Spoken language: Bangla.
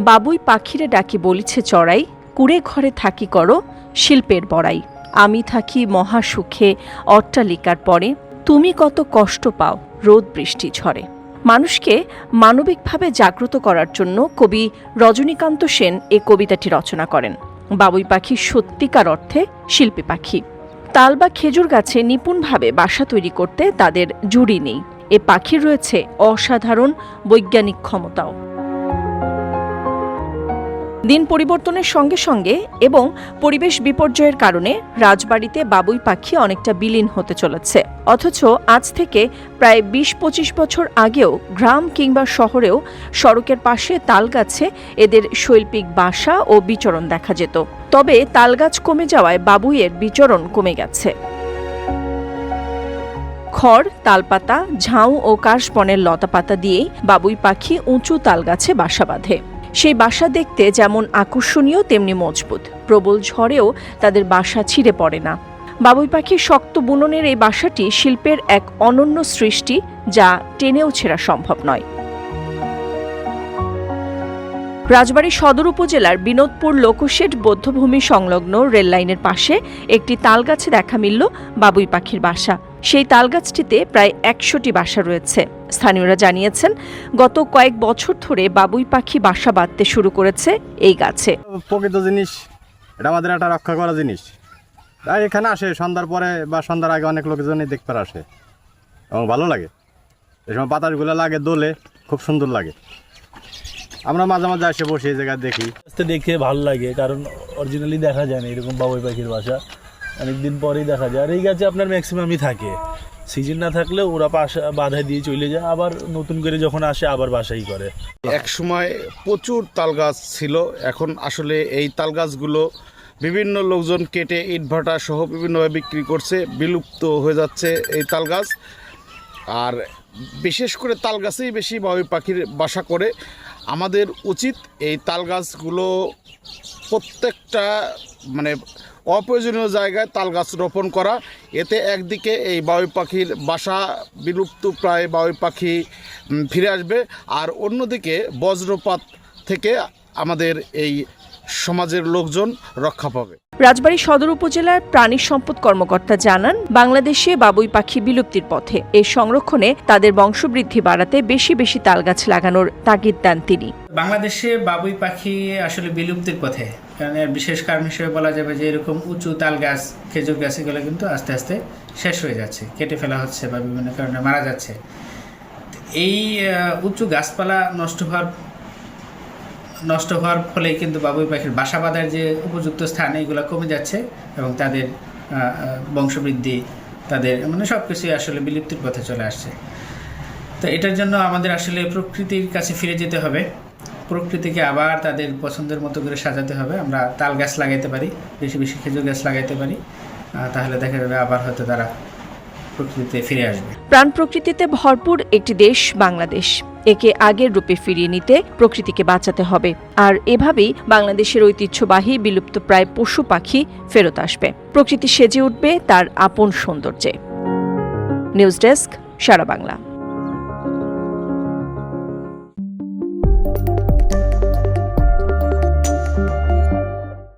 বাবুই পাখিরে ডাকি বলিছে, চড়াই, কুড়ে ঘরে থাকি করো শিল্পের বড়াই। আমি থাকি মহা সুখে অট্টালিকার পরে। তুমি কত কষ্ট পাও রোদ বৃষ্টি ঝড়ে। মানুষকে মানবিকভাবে জাগ্রত করার জন্য কবি রজনীকান্ত সেন এ কবিতাটি রচনা করেন। বাবুই পাখি সত্যিকার অর্থে শিল্পী পাখি। তাল বা খেজুর গাছে নিপুণভাবে বাসা তৈরি করতে তাদের জুড়ি নেই। এ পাখির রয়েছে অসাধারণ বৈজ্ঞানিক ক্ষমতাও। দিন পরিবর্তনের সঙ্গে সঙ্গে এবং পরিবেশ বিপর্যয়ের কারণে রাজবাড়িতে বাবুই পাখি অনেকটা বিলীন হতে চলেছে। অথচ আজ থেকে প্রায় বিশ পঁচিশ বছর আগেও গ্রাম কিংবা শহরেও সড়কের পাশে তালগাছে এদের শৈল্পিক বাসা ও বিচরণ দেখা যেত। তবে তালগাছ কমে যাওয়ায় বাবুইয়ের বিচরণ কমে গেছে। খড়, তালপাতা, ঝাউ ও কাশবনের লতাপাতা দিয়েই বাবুই পাখি উঁচু তালগাছে বাসা বাঁধে। সেই বাসা দেখতে যেমন আকর্ষণীয়, তেমনি মজবুত। প্রবল ঝড়েও তাদের বাসা ছিঁড়ে পড়ে না। বাবুই পাখির শক্ত বুননের এই বাসাটি শিল্পের এক অনন্য সৃষ্টি, যা টেনেও ছেঁড়া সম্ভব নয়। রাজবাড়ী সদর উপজেলার বিনোদপুর লোকশেড বৌদ্ধভূমি সংলগ্ন রেললাইনের পাশে একটি তালগাছে দেখা মিলল বাবুই পাখির বাসা। সেই তালগাছটিতে প্রায় একশোটি বাসা রয়েছে। স্থানীয়রা জানিয়েছেন, গত কয়েক বছর ধরে বাবুই পাখি বাসা বাঁধতে শুরু করেছে এই গাছে। প্রকৃত জিনিস, এটা আমাদের একটা রক্ষা করা জিনিস। এখানে আসে, সন্ধ্যার পরে বা সন্ধ্যার আগে অনেক লোকজনই দেখতে আসে। এবং ভালো লাগে। এই সময় বাতাসগুলো লাগে, দোলে, খুব সুন্দর লাগে। আমরা মাঝে মাঝে এসে বসে এই জায়গায় দেখি। আসতে দেখে ভালো লাগে কারণ অরিজিনালি দেখা যায় না এরকম বাবুই পাখির বাসা। অনেকদিন পরেই দেখা যায়। আর এই গাছে আপনার ম্যাক্সিমামই থাকে। সিজন না থাকলে ওরা পাশা বাধা দিয়ে চলে যায়। আবার নতুন করে যখন আসে আবার বাসাই করে। এক সময় প্রচুর তাল গাছ ছিল। এখন আসলে এই তাল গাছগুলো বিভিন্ন লোকজন কেটে ইটভাটা সহ বিভিন্নভাবে বিক্রি করছে। বিলুপ্ত হয়ে যাচ্ছে এই তাল গাছ। আর বিশেষ করে তাল গাছেই বেশি বাবুই পাখির বাসা করে। আমাদের উচিত এই তাল গাছগুলো প্রত্যেকটা মানে অপ্রয়োজনীয় জায়গায় তাল গাছ রোপণ করা। এতে একদিকে এই বাবুই পাখির বাসা বিলুপ্ত প্রায় বাবুই পাখি ফিরে আসবে। আর অন্যদিকে বজ্রপাত থেকে আমাদের এই সমাজের লোকজন রক্ষা পাবে। রাজবাড়ী সদর উপজেলার প্রাণী সম্পদ কর্মকর্তা জানান, বাংলাদেশে বাবুই পাখি বিলুপ্তির পথে। এই সংরক্ষণে তাদের বংশবৃদ্ধি বাড়াতে বেশি বেশি তালগাছ লাগানোর তাগিদ দেন তিনি। বাংলাদেশে বাবুই পাখি আসলে বিলুপ্তির পথে। কারণ বিশেষ কারণ হিসেবে বলা যাবে যে, এরকম উঁচু তাল গাছ খেজুর গাছ, এগুলো কিন্তু আস্তে আস্তে শেষ হয়ে যাচ্ছে, কেটে ফেলা হচ্ছে বা বিভিন্ন কারণে মারা যাচ্ছে। এই উঁচু গাছপালা নষ্ট হওয়ার নষ্ট হওয়ার ফলে কিন্তু বাবুই পাখির বাসা বাঁধার যে উপযুক্ত স্থান এগুলো কমে যাচ্ছে এবং তাদের বংশবৃদ্ধি, তাদের মানে সব কিছুই আসলে বিলুপ্তির পথে চলে আসছে। তো এটার জন্য আমাদের আসলে প্রকৃতির কাছে ফিরে যেতে হবে। প্রকৃতিকে আবার তাদের পছন্দের মতো করে সাজাতে হবে। আমরা তাল গাছ লাগাইতে পারি, বেশি বেশি খেজুর গাছ লাগাইতে পারি তাহলে দেখা যাবে আবার হয়তো তারা প্রকৃতিতে ফিরে আসবে। প্রাণ প্রকৃতিতে ভরপুর একটি দেশ বাংলাদেশ। একে আগের রূপে ফিরিয়ে নিতে প্রকৃতিকে বাঁচাতে হবে। আর এভাবেই বাংলাদেশের ঐতিহ্যবাহী বিলুপ্ত প্রায় পশু পাখি ফেরত আসবে। প্রকৃতি সেজে উঠবে তার আপন সৌন্দর্যে। News desk, Sara Bangla.